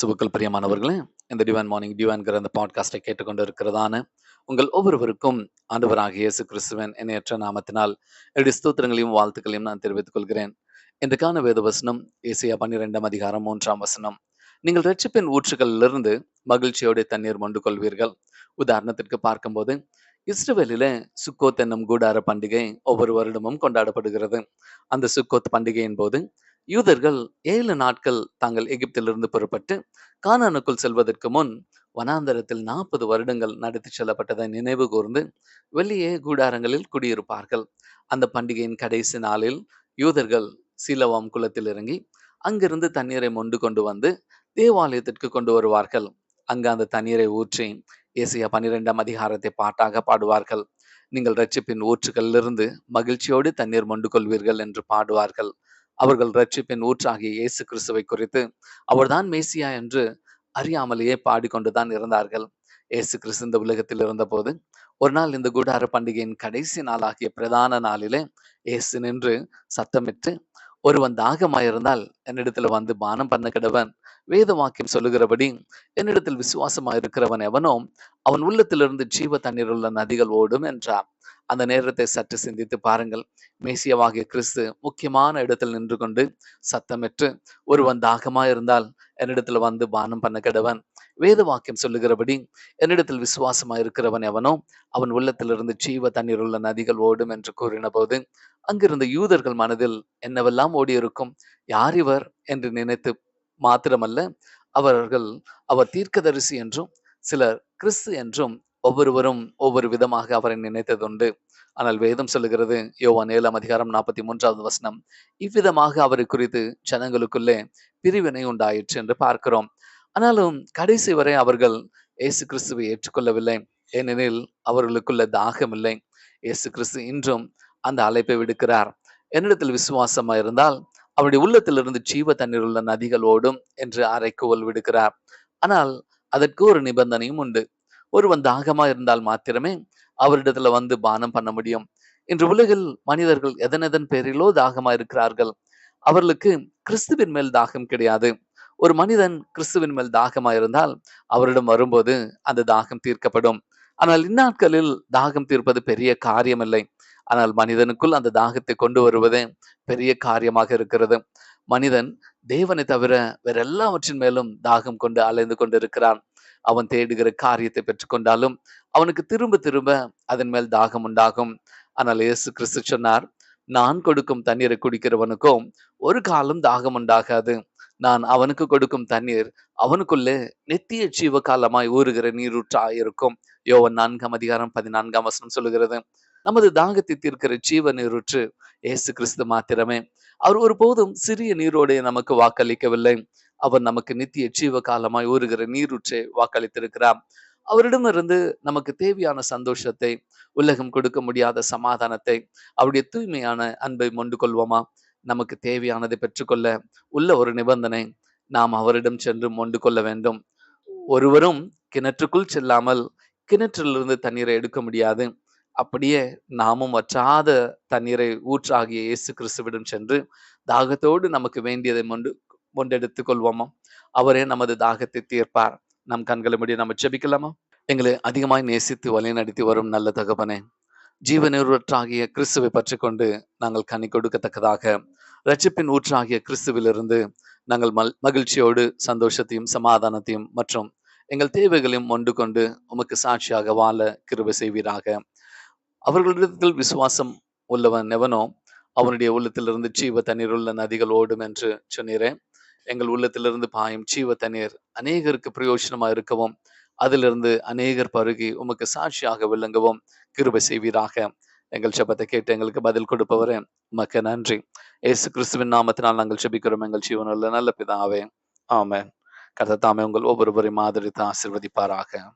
சுபுக்கள் பிரியமானவர்களே இந்த Devon morning டிவைன்கிற அந்த பாட்காஸ்டை கேட்டுக்கொண்டு இருக்கிறதான உங்கள் ஒவ்வொருவருக்கும் ஆண்டவராக இயேசு கிறிஸ்துவன் எண்ணற்ற நாமத்தினால் என்னுடைய ஸ்தோத்திரங்களையும் வாழ்த்துக்களையும் நான் தெரிவித்துக் கொள்கிறேன். இன்றைக்கான வேத வசனம் ஏசியா பன்னிரெண்டாம் அதிகாரம் மூன்றாம் வசனம். நீங்கள் ரட்சிப்பின் ஊற்றுகளிலிருந்து மகிழ்ச்சியோட தண்ணீர் மொண்டு கொள்வீர்கள் உதாரணத்திற்கு பார்க்கும்போது இஸ்ரவேலில சுக்கோத் என்னும் கூடார பண்டிகை ஒவ்வொரு வருடமும் கொண்டாடப்படுகிறது. அந்த சுக்கோத் பண்டிகையின் போது யூதர்கள் ஏழு நாட்கள் தாங்கள் எகிப்திலிருந்து புறப்பட்டு கானானுக்குள் செல்வதற்கு முன் வனாந்தரத்தில் நாற்பது வருடங்கள் நடத்தி செல்லப்பட்டதை நினைவு கூர்ந்து வெளியே கூடாரங்களில் குடியிருப்பார்கள். அந்த பண்டிகையின் கடைசி நாளில் யூதர்கள் சீலவாம் குளத்தில் இறங்கி அங்கிருந்து தண்ணீரை மொண்டு கொண்டு வந்து தேவாலயத்திற்கு கொண்டு வருவார்கள். அங்கு அந்த தண்ணீரை ஊற்றி ஏசியா பன்னிரெண்டாம் அதிகாரத்தை பாட்டாக பாடுவார்கள். நீங்கள் ரட்சிப்பின் ஊற்றுகளிலிருந்து மகிழ்ச்சியோடு தண்ணீர் மொண்டு கொள்வீர்கள் என்று பாடுவார்கள். அவர்கள் ரட்சிப்பின் ஊற்றாகிய இயேசு கிறிஸ்துவை குறித்து அவர்தான் மேசியா என்று அறியாமலேயே பாடிக்கொண்டுதான் இருந்தார்கள். இயேசு கிறிஸ்து இந்த உலகத்தில் இருந்தபோது ஒரு நாள் இந்த கூடார பண்டிகையின் கடைசி நாளாகிய பிரதான நாளிலே இயேசு நின்று சத்தமிட்டு ஒருவன் தாகமாயிருந்தால் என்னிடத்துல வந்து பானம் பண்ண கிடவன். வேத வாக்கியம் சொல்லுகிறபடி என்னிடத்தில் விசுவாசமா இருக்கிறவன் எவனோ அவன் உள்ளத்திலிருந்து ஜீவ தண்ணீர் உள்ள நதிகள் ஓடும் என்றார். அந்த நேரத்தை சற்று சிந்தித்து பாருங்கள். மேசியவாகிய கிறிஸ்து முக்கியமான இடத்தில் நின்று கொண்டு சத்தமிட்டு ஒருவன் தாகமா இருந்தால் என்னிடத்துல வந்து பானம் பண்ண கெடவன். வேத வாக்கியம் சொல்லுகிறபடி என்னிடத்தில் விசுவாசமா இருக்கிறவன் எவனோ அவன் உள்ளத்திலிருந்து ஜீவ தண்ணீர் உள்ள நதிகள் ஓடும் என்று கூறின போது அங்கிருந்த யூதர்கள் மனதில் என்னவெல்லாம் ஓடியிருக்கும்? யார் இவர்? என்று நினைத்து மாத்திரமல்ல அவர்கள் அவர் தீர்க்கதரிசி என்றும் சிலர் கிறிஸ்து என்றும் ஒவ்வொருவரும் ஒவ்வொரு விதமாக அவரை நினைத்ததுண்டு. ஆனால் வேதம் சொல்லுகிறது யோவான் ஏழாம் அதிகாரம் நாற்பத்தி மூன்றாவது வசனம் இவ்விதமாக அவரை குறித்து ஜனங்களுக்குள்ளே பிரிவினை உண்டாயிற்று என்று பார்க்கிறோம். ஆனாலும் கடைசி வரை அவர்கள் இயேசு கிறிஸ்துவை ஏற்றுக்கொள்ளவில்லை. ஏனெனில் அவர்களுக்குள்ள தாகம் இல்லை. இயேசு கிறிஸ்து இன்றும் அந்த அழைப்பை விடுக்கிறார். என்னிடத்தில் விசுவாசமா இருந்தால் அவருடைய உள்ளத்திலிருந்து ஜீவ தண்ணீர் உள்ள நதிகள் ஓடும் என்று அரைக்குவல் விடுக்கிறார். ஆனால் அதற்கு ஒரு நிபந்தனையும் உண்டு. ஒருவன் தாகமா இருந்தால் மாத்திரமே அவரிடத்துல வந்து பானம் பண்ண முடியும். இன்று உலகில் மனிதர்கள் எதன் எதன் பேரிலோ தாகமா இருக்கிறார்கள்? அவர்களுக்கு கிறிஸ்துவின் மேல் தாகம் கிடையாது. ஒரு மனிதன் கிறிஸ்துவின் மேல் தாகமா இருந்தால் அவரிடம் வரும்போது அந்த தாகம் தீர்க்கப்படும். ஆனால் இந்நாட்களில் தாகம் தீர்ப்பது பெரிய காரியம் இல்லை ஆனால் மனிதனுக்குள் அந்த தாகத்தை கொண்டு வருவதே பெரிய காரியமாக இருக்கிறது. மனிதன் தேவனை தவிர வேற எல்லாவற்றின் மேலும் தாகம் கொண்டு அலைந்து கொண்டு இருக்கிறான் அவன் தேடுகிற காரியத்தை பெற்றுக்கொண்டாலும் அவனுக்கு திரும்ப திரும்ப அதன் மேல் தாகம் உண்டாகும். ஆனால் இயேசு கிறிஸ்து சொன்னார் நான் கொடுக்கும் தண்ணீரை குடிக்கிறவனுக்கும் ஒரு காலம் தாகம் உண்டாகாது. நான் அவனுக்கு கொடுக்கும் தண்ணீர் அவனுக்குள்ளே நித்திய ஜீவ காலமாய் ஊறுகிற நீரூற்றா இருக்கும். யோவன் நான்காம் அதிகாரம் பதினான்காம் வசனம் சொல்லுகிறது நமது தாகத்தை தீர்க்கிற ஜீவ நீரூற்று இயேசு கிறிஸ்து மாத்திரமே. அவர் ஒருபோதும் சிறிய நீரோடைய நமக்கு வாக்களிக்கவில்லை. அவர் நமக்கு நித்திய ஜீவ காலமாய் ஊறுகிற நீரூற்றை வாக்களித்திருக்கிறார். அவரிடமிருந்து நமக்கு தேவையான சந்தோஷத்தை உலகம் கொடுக்க முடியாத சமாதானத்தை அவருடைய தூய்மையான அன்பை மொண்டு கொள்வோமா? நமக்கு தேவையானதை பெற்றுக்கொள்ள உள்ள ஒரு நிபந்தனை நாம் அவரிடம் சென்று மொண்டு கொள்ள வேண்டும். ஒருவரும் கிணற்றுக்குள் செல்லாமல் கிணற்றிலிருந்து தண்ணீரை எடுக்க முடியாது. அப்படியே நாமும் வற்றாத தண்ணீரை ஊற்றாகிய இயேசு கிறிஸ்துவிடம் சென்று தாகத்தோடு நமக்கு வேண்டியதை மொண்டு ஒன்றெடுத்துக் கொள்வோமா அவரே நமது தாகத்தை தீர்ப்பார். நம் கண்களை முடிய நம்ம ஜெபிக்கலாமா? எங்களை அதிகமாய் நேசித்து வழி நடத்தி வரும் நல்ல தகவனே ஜீவனூற்றாகிய கிறிஸ்துவை பற்றி கொண்டு நாங்கள் கனி கொடுக்கத்தக்கதாக ரட்சிப்பின் ஊற்றாகிய கிறிஸ்துவிலிருந்து நாங்கள் மல் மகிழ்ச்சியோடு சந்தோஷத்தையும் சமாதானத்தையும் மற்றும் எங்கள் தேவைகளையும் ஒன்று கொண்டு உமக்கு சாட்சியாக வாழ கிருபை செய்வீராக. அவர்களிடத்தில் விசுவாசம் உள்ளவன் எவனோ அவனுடைய உள்ளத்திலிருந்து ஜீவ தண்ணீர் உள்ள நதிகள் ஓடும் என்று சொன்னீரேன் எங்கள் உள்ளத்திலிருந்து பாயும் ஜீவ தண்ணீர் அநேகருக்கு பிரயோஜனமா இருக்கவும் அதிலிருந்து அநேகர் பருகி உமக்கு சாட்சியாக விளங்கவும். கிருபை செய்வீராக. எங்கள் சபத்தை கேட்டு எங்களுக்கு பதில் கொடுப்பவரே உமக்கு நன்றி. ஏசு கிறிஸ்துவின் நாமத்தினால் நாங்கள் ஜெபிக்கிறோம். எங்கள் ஜீவனில் நல்ல பிதாவே. ஆமே கர்த்தர் உங்கள் ஒவ்வொருவரையும் ஆதரித்து ஆசிர்வதிப்பாராக.